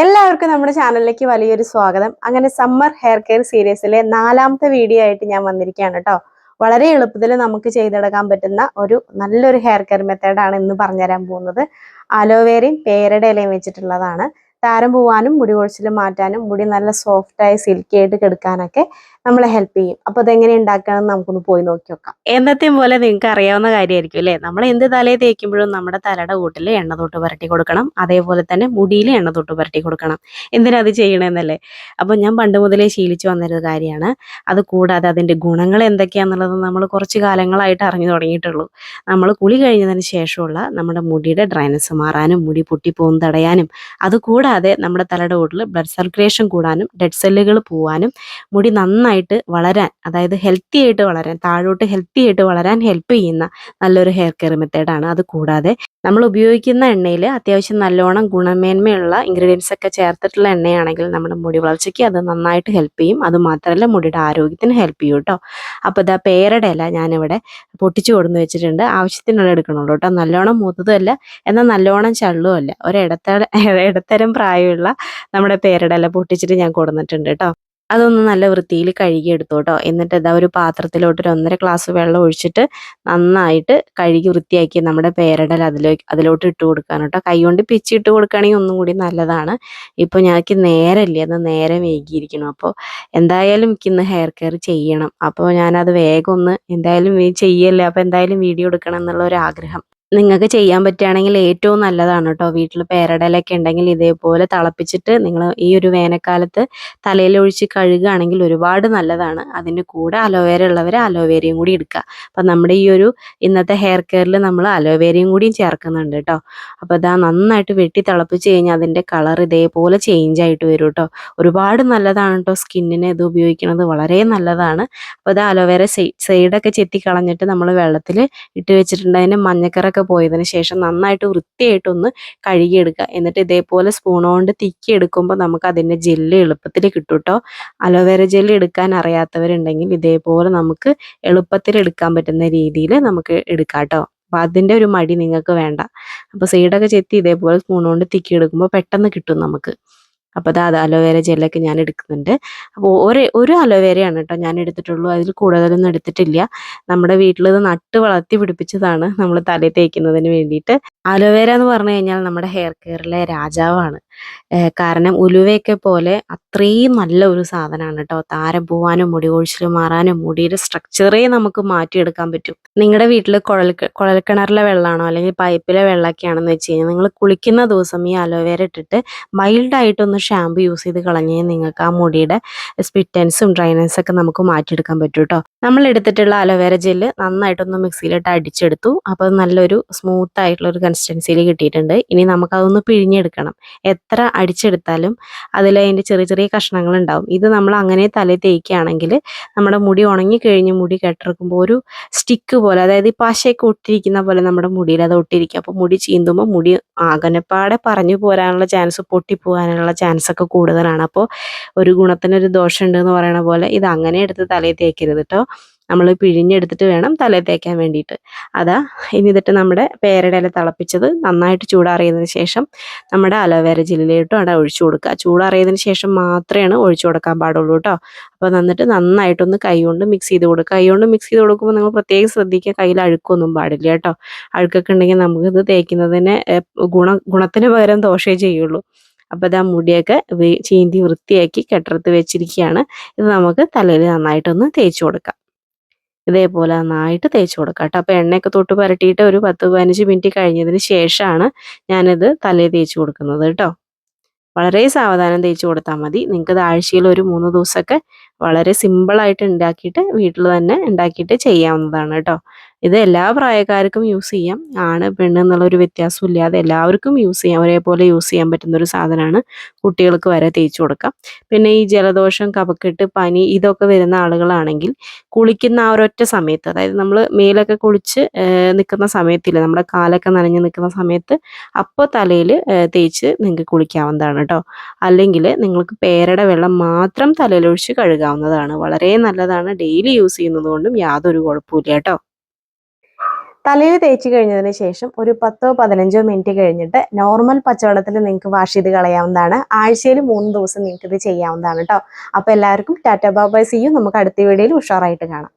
എല്ലാവർക്കും നമ്മുടെ ചാനലിലേക്ക് വലിയൊരു സ്വാഗതം. അങ്ങനെ സമ്മർ ഹെയർ കെയർ സീരീസിലെ നാലാമത്തെ വീഡിയോ ആയിട്ട് ഞാൻ വന്നിരിക്കുകയാണ് കേട്ടോ. വളരെ എളുപ്പത്തിൽ നമുക്ക് ചെയ്തെടുക്കാൻ പറ്റുന്ന ഒരു നല്ലൊരു ഹെയർ കെയർ മെത്തേഡാണ് ഇന്ന് പറഞ്ഞുതരാൻ പോകുന്നത്. അലോവേരയും പേരുടെ ഇലയും വെച്ചിട്ടുള്ളതാണ്. താരം പോവാനും മുടി കൊഴിച്ചിൽ മാറ്റാനും മുടി നല്ല സോഫ്റ്റായി സിൽക്കി ആയിട്ട് കെടുക്കാനൊക്കെ നമ്മളെ ഹെൽപ്പ് ചെയ്യും. അപ്പോൾ അതെങ്ങനെ ഉണ്ടാക്കാമെന്ന് നമുക്കൊന്ന് പോയി നോക്കി നോക്കാം. എന്നത്തെയും പോലെ നിങ്ങൾക്ക് അറിയാവുന്ന കാര്യമായിരിക്കും അല്ലേ? നമ്മൾ എന്ത് തലയിൽ തേക്കുമ്പോഴും നമ്മുടെ തലയുടെ കൂട്ടിൽ എണ്ണ തൊട്ട് പുരട്ടി കൊടുക്കണം. അതേപോലെ തന്നെ മുടിയിൽ എണ്ണ തൊട്ട് പുരട്ടി കൊടുക്കണം. എന്തിനാ അത് ചെയ്യണമെന്നല്ലേ അപ്പോൾ ഞാൻ പണ്ട് മുതലേ ശീലിച്ചു വന്നൊരു കാര്യമാണ്. അത് കൂടാതെ അതിന്റെ ഗുണങ്ങൾ എന്തൊക്കെയാണെന്നുള്ളത് നമ്മൾ കുറച്ച് കാലങ്ങളായിട്ട് അറിഞ്ഞു തുടങ്ങിയിട്ടുള്ളൂ. നമ്മൾ കുളി കഴിഞ്ഞതിന് ശേഷമുള്ള നമ്മുടെ മുടിയുടെ ഡ്രൈനസ് മാറാനും മുടി പൊട്ടിപ്പോകും തടയാനും അതുകൂടാതെ നമ്മുടെ തലയുടെ കൂട്ടിൽ ബ്ലഡ് സർക്കുലേഷൻ കൂടാനും ഡെഡ് സെല്ലുകൾ പോവാനും മുടി നന്നായിട്ട് വളരാൻ അതായത് ഹെൽത്തി ആയിട്ട് വളരാൻ താഴോട്ട് ഹെൽത്തി ആയിട്ട് വളരാൻ ഹെൽപ്പ് ചെയ്യുന്ന നല്ലൊരു ഹെയർ കെയർ മെത്തേഡാണ് അത് കൂടാതെ നമ്മൾ ഉപയോഗിക്കുന്ന എണ്ണയിൽ അത്യാവശ്യം നല്ലോണം ഗുണമേന്മയുള്ള ഇൻഗ്രീഡിയൻസ് ഒക്കെ ചേർത്തിട്ടുള്ള എണ്ണയാണെങ്കിൽ നമ്മുടെ മുടി വളർച്ചയ്ക്ക് അത് നന്നായിട്ട് ഹെൽപ്പ് ചെയ്യും. അത് മാത്രമല്ല മുടിയുടെ ആരോഗ്യത്തിന് ഹെൽപ്പ് ചെയ്യും കേട്ടോ അപ്പോൾ ഇതാ പേരുടെ ഇല ഞാനിവിടെ പൊട്ടിച്ചു കൊടുന്ന് വെച്ചിട്ടുണ്ട്. ആവശ്യത്തിനുള്ള എടുക്കണുള്ളൂ കേട്ടോ നല്ലോണം മൂത്തതുമല്ല എന്നാൽ നല്ലോണം ചള്ളുമല്ല ഒരു ഒരിടത്തര ഇടത്തരം പ്രായമുള്ള നമ്മുടെ പേരടല പൊട്ടിച്ചിട്ട് ഞാൻ കൊടുന്നിട്ടുണ്ട് കേട്ടോ അതൊന്ന് നല്ല വൃത്തിയിൽ കഴുകി എടുത്തു കേട്ടോ എന്നിട്ട് ഇതാ ഒരു പാത്രത്തിലോട്ട് ഒരു ഒന്നര ഗ്ലാസ് വെള്ളം ഒഴിച്ചിട്ട് നന്നായിട്ട് കഴുകി വൃത്തിയാക്കി നമ്മുടെ പേരടൽ അതിലേക്ക് അതിലോട്ട് ഇട്ട് കൊടുക്കാൻ കേട്ടോ കൈ കൊണ്ട് പിച്ചി ഇട്ട് കൊടുക്കുകയാണെങ്കിൽ ഒന്നും കൂടി നല്ലതാണ്. ഇപ്പോൾ ഞങ്ങൾക്ക് നേരമില്ല അത് നേരെ വൈകിയിരിക്കണം അപ്പോൾ എന്തായാലും എനിക്ക് ഇന്ന് ഹെയർ കെയർ ചെയ്യണം. അപ്പോൾ ഞാനത് വേഗം ഒന്ന് എന്തായാലും ചെയ്യല്ലേ അപ്പോൾ എന്തായാലും വീഡിയോ എടുക്കണം എന്നുള്ള ഒരു ആഗ്രഹം. നിങ്ങൾക്ക് ചെയ്യാൻ പറ്റുകയാണെങ്കിൽ ഏറ്റവും നല്ലതാണ് കേട്ടോ. വീട്ടിൽ പേരടലൊക്കെ ഉണ്ടെങ്കിൽ ഇതേപോലെ തിളപ്പിച്ചിട്ട് നിങ്ങൾ ഈ ഒരു വേനൽക്കാലത്ത് തലയിലൊഴിച്ച് കഴുകുകയാണെങ്കിൽ ഒരുപാട് നല്ലതാണ്. അതിന്റെ കൂടെ അലോവേര ഉള്ളവർ അലോവേരയും കൂടി എടുക്കുക. അപ്പം നമ്മുടെ ഈ ഒരു ഇന്നത്തെ ഹെയർ കെയറിൽ നമ്മൾ അലോവേരയും കൂടിയും ചേർക്കുന്നുണ്ട് കേട്ടോ. അപ്പോൾ ഇതാ നന്നായിട്ട് വെട്ടി തിളപ്പിച്ച് കഴിഞ്ഞാൽ അതിന്റെ കളർ ഇതേപോലെ ചേഞ്ച് ആയിട്ട് വരും കേട്ടോ. ഒരുപാട് നല്ലതാണ് കേട്ടോ. സ്കിന്നിന് ഇത് ഉപയോഗിക്കുന്നത് വളരെ നല്ലതാണ്. അപ്പോൾ ഇത് അലോവേര സൈഡൊക്കെ ചെത്തി കളഞ്ഞിട്ട് നമ്മൾ വെള്ളത്തിൽ ഇട്ട് വെച്ചിട്ടുണ്ട്. അതിന്റെ മഞ്ഞക്കറൊക്കെ പോയതിന് ശേഷം നന്നായിട്ട് വൃത്തിയായിട്ടൊന്ന് കഴുകിയെടുക്കുക. എന്നിട്ട് ഇതേപോലെ സ്പൂൺ കൊണ്ട് തിക്കി എടുക്കുമ്പോൾ നമുക്ക് അതിന്റെ ജെല്ല് എളുപ്പത്തിൽ കിട്ടും കേട്ടോ അലോവേര ജെല്ല് എടുക്കാൻ അറിയാത്തവരുണ്ടെങ്കിൽ ഇതേപോലെ നമുക്ക് എളുപ്പത്തിൽ എടുക്കാൻ പറ്റുന്ന രീതിയിൽ നമുക്ക് എടുക്കാം കേട്ടോ അപ്പോൾ അതിന്റെ ഒരു മടി നിങ്ങൾക്ക് വേണ്ട. അപ്പോൾ സൈഡൊക്കെ ചെത്തി ഇതേപോലെ സ്പൂൺ കൊണ്ട് തിക്കി എടുക്കുമ്പോൾ പെട്ടെന്ന് കിട്ടും നമുക്ക്. അപ്പോൾ അത് അലോവേര ജെല്ലൊക്കെ ഞാൻ എടുക്കുന്നുണ്ട്. അപ്പോൾ ഒരു ഒരു അലോവേരയാണ് കേട്ടോ ഞാൻ എടുത്തിട്ടുള്ളൂ. അതിൽ കൂടുതലൊന്നും എടുത്തിട്ടില്ല. നമ്മുടെ വീട്ടിൽ ഇത് നട്ട് വളർത്തി പിടിപ്പിച്ചതാണ് നമ്മൾ തലയിൽ തേക്കുന്നതിന് വേണ്ടിയിട്ട്. അലോവേര എന്ന് പറഞ്ഞു കഴിഞ്ഞാൽ നമ്മുടെ ഹെയർ കെയറിലെ രാജാവാണ്. കാരണം ഉലുവയൊക്കെ പോലെ അത്രയും നല്ല ഒരു സാധനമാണ് കേട്ടോ താരം പോവാനും മുടി കൊഴിച്ചിൽ മാറാനും മുടിയുടെ സ്ട്രക്ചറേ നമുക്ക് മാറ്റിയെടുക്കാൻ പറ്റും. നിങ്ങളുടെ വീട്ടിൽ കുഴൽ കുഴൽക്കിണറിലെ വെള്ളമാണോ അല്ലെങ്കിൽ പൈപ്പിലെ വെള്ളമൊക്കെയാണെന്ന് വെച്ച് കഴിഞ്ഞാൽ നിങ്ങൾ കുളിക്കുന്ന ദിവസം ഈ അലോവേര ഇട്ടിട്ട് മൈൽഡായിട്ടൊന്ന് ഷാമ്പു യൂസ് ചെയ്ത് കളഞ്ഞ് നിങ്ങൾക്ക് ആ മുടിയുടെ സ്പിറ്റൻസും ഡ്രൈനൻസും ഒക്കെ നമുക്ക് മാറ്റിയെടുക്കാൻ പറ്റും കേട്ടോ നമ്മൾ എടുത്തിട്ടുള്ള അലോവേര ജെല്ല് നന്നായിട്ടൊന്ന് മിക്സിയിലിട്ട് അടിച്ചെടുത്തു. അപ്പോൾ നല്ലൊരു സ്മൂത്ത് ആയിട്ടുള്ള ഒരു കൺസിസ്റ്റൻസിയിൽ കിട്ടിയിട്ടുണ്ട്. ഇനി നമുക്കതൊന്ന് പിഴിഞ്ഞെടുക്കണം. എത്ര അടിച്ചെടുത്താലും അതിൽ അതിന്റെ ചെറിയ ചെറിയ കഷ്ണങ്ങൾ ഉണ്ടാവും ഇത് നമ്മൾ അങ്ങനെ തല തേക്കുകയാണെങ്കിൽ നമ്മുടെ മുടി ഉണങ്ങി കഴിഞ്ഞ് മുടി കെട്ടിറക്കുമ്പോൾ ഒരു സ്റ്റിക്ക് പോലെ അതായത് ഈ പശയൊക്കെ ഒട്ടിരിക്കുന്ന പോലെ നമ്മുടെ മുടിയിൽ അത് ഒട്ടിരിക്കും. അപ്പോൾ മുടി ചീന്തുമ്പോൾ മുടി ആകനപ്പാടെ പറഞ്ഞു പോരാനുള്ള ചാൻസ് പൊട്ടിപ്പോകാനുള്ള ചാൻസ് ഒക്കെ കൂടുതലാണ്. അപ്പോൾ ഒരു ഗുണത്തിനൊരു ദോഷമുണ്ട് എന്ന് പറയണ പോലെ ഇത് അങ്ങനെ എടുത്ത് തലയിൽ തേക്കരുത് കേട്ടോ നമ്മൾ പിഴിഞ്ഞെടുത്തിട്ട് വേണം തലയിൽ തേക്കാൻ വേണ്ടിയിട്ട്. അതാ ഇനി ഇതിട്ട് നമ്മുടെ പേരയുടെ ഇല തിളപ്പിച്ചത് നന്നായിട്ട് ചൂടാറിയതിന് ശേഷം നമ്മുടെ അലോവേര ജെല്ലിലോട്ടും അവിടെ ഒഴിച്ചു കൊടുക്കുക. ചൂടാറിയതിന് ശേഷം മാത്രമാണ് ഒഴിച്ചു കൊടുക്കാൻ പാടുള്ളൂ കേട്ടോ അപ്പോൾ നന്നിട്ട് നന്നായിട്ടൊന്ന് കൈ കൊണ്ട് മിക്സ് ചെയ്ത് കൊടുക്കുക. കൈകൊണ്ട് മിക്സ് ചെയ്ത് കൊടുക്കുമ്പോൾ നിങ്ങൾ പ്രത്യേകം ശ്രദ്ധിക്കുക. കയ്യിൽ അഴുക്കൊന്നും പാടില്ല കേട്ടോ അഴുക്കൊക്കെ ഉണ്ടെങ്കിൽ നമുക്കിത് തേക്കുന്നതിന് ഗുണ ഗുണത്തിന് പകരം ദോഷമേ ചെയ്യുള്ളൂ. അപ്പോൾ ഇതാ മുടിയൊക്കെ ചീന്തി വൃത്തിയാക്കി കെട്ടിടത്ത് വെച്ചിരിക്കുകയാണ്. ഇത് നമുക്ക് തലയിൽ നന്നായിട്ടൊന്ന് തേച്ച് കൊടുക്കാം. ഇതേപോലെ നന്നായിട്ട് തേച്ച് കൊടുക്കാം കേട്ടോ അപ്പോൾ എണ്ണയൊക്കെ തൊട്ട് പുരട്ടിയിട്ട് ഒരു പത്ത് പതിനഞ്ച് മിനിറ്റ് കഴിഞ്ഞതിന് ശേഷമാണ് ഞാനിത് തലയിൽ തേച്ച് കൊടുക്കുന്നത് കേട്ടോ. വളരെ സാവധാനം തേച്ച് കൊടുത്താൽ മതി. നിങ്ങൾക്ക് ആഴ്ചയിൽ ഒരു മൂന്ന് ദിവസമൊക്കെ വളരെ സിമ്പിളായിട്ട് ഉണ്ടാക്കിയിട്ട് വീട്ടിൽ തന്നെ ഉണ്ടാക്കിയിട്ട് ചെയ്യാവുന്നതാണ് കേട്ടോ. ഇത് എല്ലാ പ്രായക്കാർക്കും യൂസ് ചെയ്യാം. ആണ് പെണ്ണ് എന്നുള്ളൊരു വ്യത്യാസം ഇല്ലാതെ എല്ലാവർക്കും യൂസ് ചെയ്യാം. ഒരേപോലെ യൂസ് ചെയ്യാൻ പറ്റുന്ന ഒരു സാധനമാണ് കുട്ടികൾക്ക് വരെ തേച്ചു കൊടുക്കാം. പിന്നെ ഈ ജലദോഷം കപക്കെട്ട് പനി ഇതൊക്കെ വരുന്ന ആളുകളാണെങ്കിൽ കുളിക്കുന്ന ആ ഒരൊറ്റ സമയത്ത് അതായത് നമ്മൾ മേലൊക്കെ കുളിച്ച് നിൽക്കുന്ന സമയത്തില്ല നമ്മുടെ കാലൊക്കെ നനഞ്ഞ് നിൽക്കുന്ന സമയത്ത് അപ്പോൾ തലയിൽ തേച്ച് നിങ്ങൾക്ക് കുളിക്കാവുന്നതാണ് കേട്ടോ അല്ലെങ്കിൽ നിങ്ങൾക്ക് പേരയുടെ വെള്ളം മാത്രം തലയിലൊഴിച്ച് കഴുകാവുന്നതാണ്. വളരെ നല്ലതാണ്. ഡെയിലി യൂസ് ചെയ്യുന്നത് കൊണ്ടും യാതൊരു കുഴപ്പമില്ല കേട്ടോ തലയിൽ തേച്ച് കഴിഞ്ഞതിന് ശേഷം ഒരു പത്തോ പതിനഞ്ചോ മിനിറ്റ് കഴിഞ്ഞിട്ട് നോർമൽ പച്ചവെള്ളത്തിൽ നിങ്ങൾക്ക് വാഷ് ചെയ്ത് കളയാവുന്നതാണ്. ആഴ്ചയിൽ മൂന്ന് ദിവസം നിങ്ങൾക്ക് ഇത് ചെയ്യാവുന്നതാണ് കേട്ടോ അപ്പോൾ എല്ലാവർക്കും ടാറ്റ ബാബായ് സിയും നമുക്ക് അടുത്ത വീഡിയോയിൽ ഉഷാറായിട്ട് കാണാം.